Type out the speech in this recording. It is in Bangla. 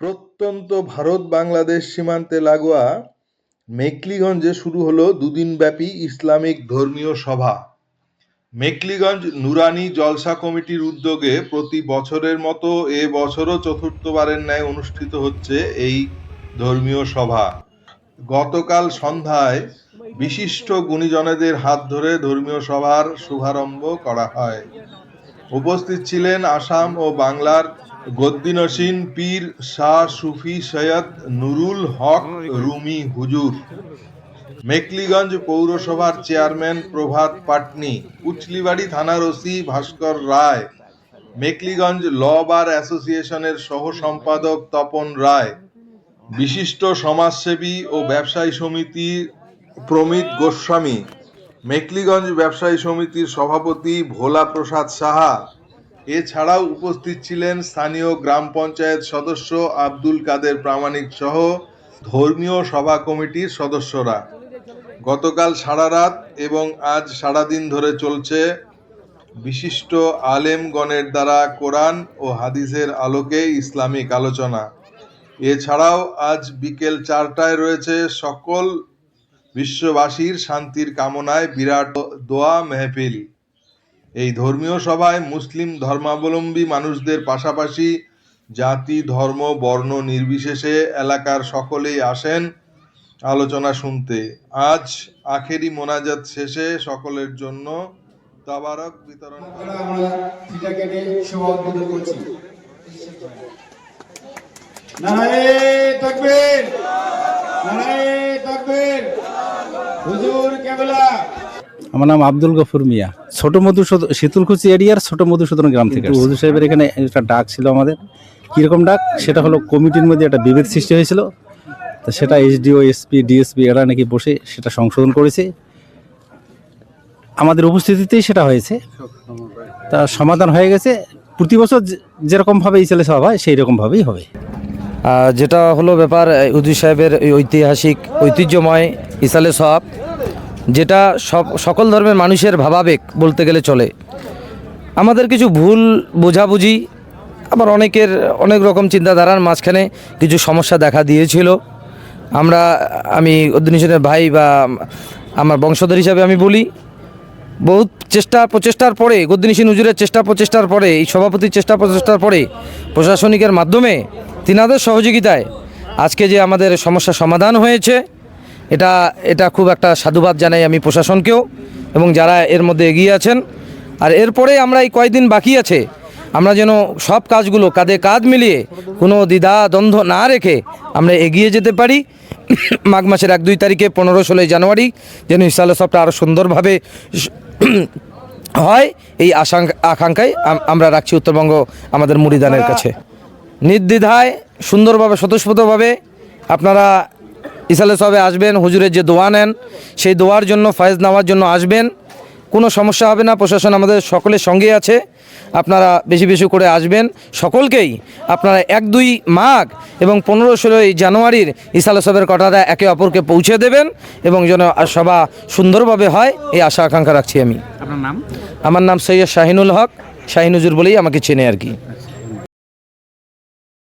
প্রত্যন্ত ভারত বাংলাদেশ সীমান্তে লাগোয়া মেকলিগঞ্জে শুরু হলো দুদিনব্যাপী ইসলামিক ধর্মীয় সভা। মেকলিগঞ্জ নুরানি জলসা কমিটির উদ্যোগে প্রতি বছরের মতো এ বছরও চতুর্থবারের ন্যায় অনুষ্ঠিত হচ্ছে এই ধর্মীয় সভা। গতকাল সন্ধ্যায় বিশিষ্ট গুণীজনেদের হাত ধরে ধর্মীয় সভার শুভারম্ভ করা হয়। উপস্থিত ছিলেন আসাম ও বাংলার গদ্দিনসীন, পীর শাহ সুফি সৈয়দ নুরুল হক রুমি হুজুর। মেকলিগঞ্জ পৌরসভার চেয়ারম্যান প্রভাত পাটনি। উচলিবাড়ি থানার ওসি ভাস্কর রায়। মেকলিগঞ্জ ল বার অ্যাসোসিয়েশনের সহ সম্পাদক তপন রায়। বিশিষ্ট সমাজসেবী ও ব্যবসায়ী সমিতি প্রমিত গোস্বামী। মেকলিগঞ্জ ব্যবসায়ী সমিতির সভাপতি ভোলা প্রসাদ সাহা। এছাড়াও উপস্থিত ছিলেন স্থানীয় গ্রাম পঞ্চায়েত সদস্য আব্দুল কাদের প্রামাণিক সহ ধর্মীয় সভা কমিটির সদস্যরা। গতকাল সারা রাত এবং আজ সারাদিন ধরে চলছে বিশিষ্ট আলেমগণের দ্বারা কোরআন ও হাদিসের আলোকে ইসলামিক আলোচনা। এছাড়াও আজ বিকেল চারটায় রয়েছে সকল বিশ্ববাসীর শান্তির কামনায় বিরাট দোয়া মেহফিল। এই ধর্মীয় সভায় মুসলিম ধর্মাবলম্বী মানুষদের পাশাপাশি জাতি, ধর্ম, বর্ণ নির্বিশেষে এলাকার সকলেই আসেন আলোচনা শুনতে। আজ আখেরি মোনাজাত শেষে সকলের জন্য তাবারক বিতরণ হুজুর কেবলা আমার নাম আব্দুল গফুর মিয়া। ছোট মধুসূদন শীতলকুচি এরিয়ার ছোট মধুসূদন গ্রাম থেকে আসছি। হুজুর সাহেবের এখানে একটা ডাক ছিল আমাদের। কীরকম ডাক? সেটা হলো কমিটির মধ্যে একটা বিভেদ সৃষ্টি হয়েছিল। তো সেটা এইচডিও এসপি ডিএসপি এরা নাকি বসে সেটা সংশোধন করেছে। আমাদের উপস্থিতিতেই সেটা হয়েছে। তা সমাধান হয়ে গেছে। প্রতি বছর যেরকমভাবে এই ছেলে সভা হয় সেই রকমভাবেই হবে যেটা হলো ব্যাপার উদয় সাহেবের ঐতিহাসিক ঐতিহ্যময় ইসালে সব যেটা সব, সকল ধর্মের মানুষের ভাবাবেগ বলতে গেলে চলে। আমাদের কিছু ভুল বোঝাবুঝি, আবার অনেকের অনেক রকম চিন্তাধারার মাঝখানে কিছু সমস্যা দেখা দিয়েছিল। আমরা, আমি উদ্দিনীশনের ভাই বা আমার বংশধর হিসাবে আমি বলি, বহুত চেষ্টা প্রচেষ্টার পরে গদ্দিনীশী হুজুরের চেষ্টা প্রচেষ্টার পরে, এই সভাপতির চেষ্টা প্রচেষ্টার পরে, প্রশাসনিকের মাধ্যমে, তিনাদের সহযোগিতায় আজকে যে আমাদের সমস্যা সমাধান হয়েছে এটা এটা খুব একটা সাধুবাদ জানাই আমি প্রশাসনকেও এবং যারা এর মধ্যে এগিয়ে আছেন। আর এরপরে আমরা এই কয়েকদিন বাকি আছে, আমরা যেন সব কাজগুলো কাঁধে কাঁধ মিলিয়ে কোনো দ্বিধা দ্বন্দ্ব না রেখে আমরা এগিয়ে যেতে পারি। মাঘ মাসের এক দুই তারিখে পনেরো ষোলোই জানুয়ারি যেন ইনশাআল্লাহ সবটা আরও সুন্দরভাবে হয়, এই আকাঙ্ক্ষায় আমরা রাখছি উত্তরবঙ্গ আমাদের মুড়িদানের কাছে। নির্দ্বিধায় সুন্দরভাবে, স্বতঃস্ফূর্তভাবে আপনারা ইসালে সবে আসবেন হুজুরের যে দোয়া নেন সেই দোয়ার জন্য ফয়েজ নেওয়ার জন্য আসবেন। কোনো সমস্যা হবে না প্রশাসন আমাদের সকলের সঙ্গে আছে। আপনারা বেশি বেশি করে আসবেন। সকলকেই আপনারা এক দুই মাঘ এবং পনেরো ষোলোই জানুয়ারির ইসালে সবের কথাটা একে অপরকে পৌঁছে দেবেন এবং যেন সভা সুন্দরভাবে হয় এই আশা আকাঙ্ক্ষা রাখছি আমি। আপনার নাম? আমার নাম সৈয়দ শাহিনুল হক। শাহিনুজুর বলেই আমাকে চেনে আর কি।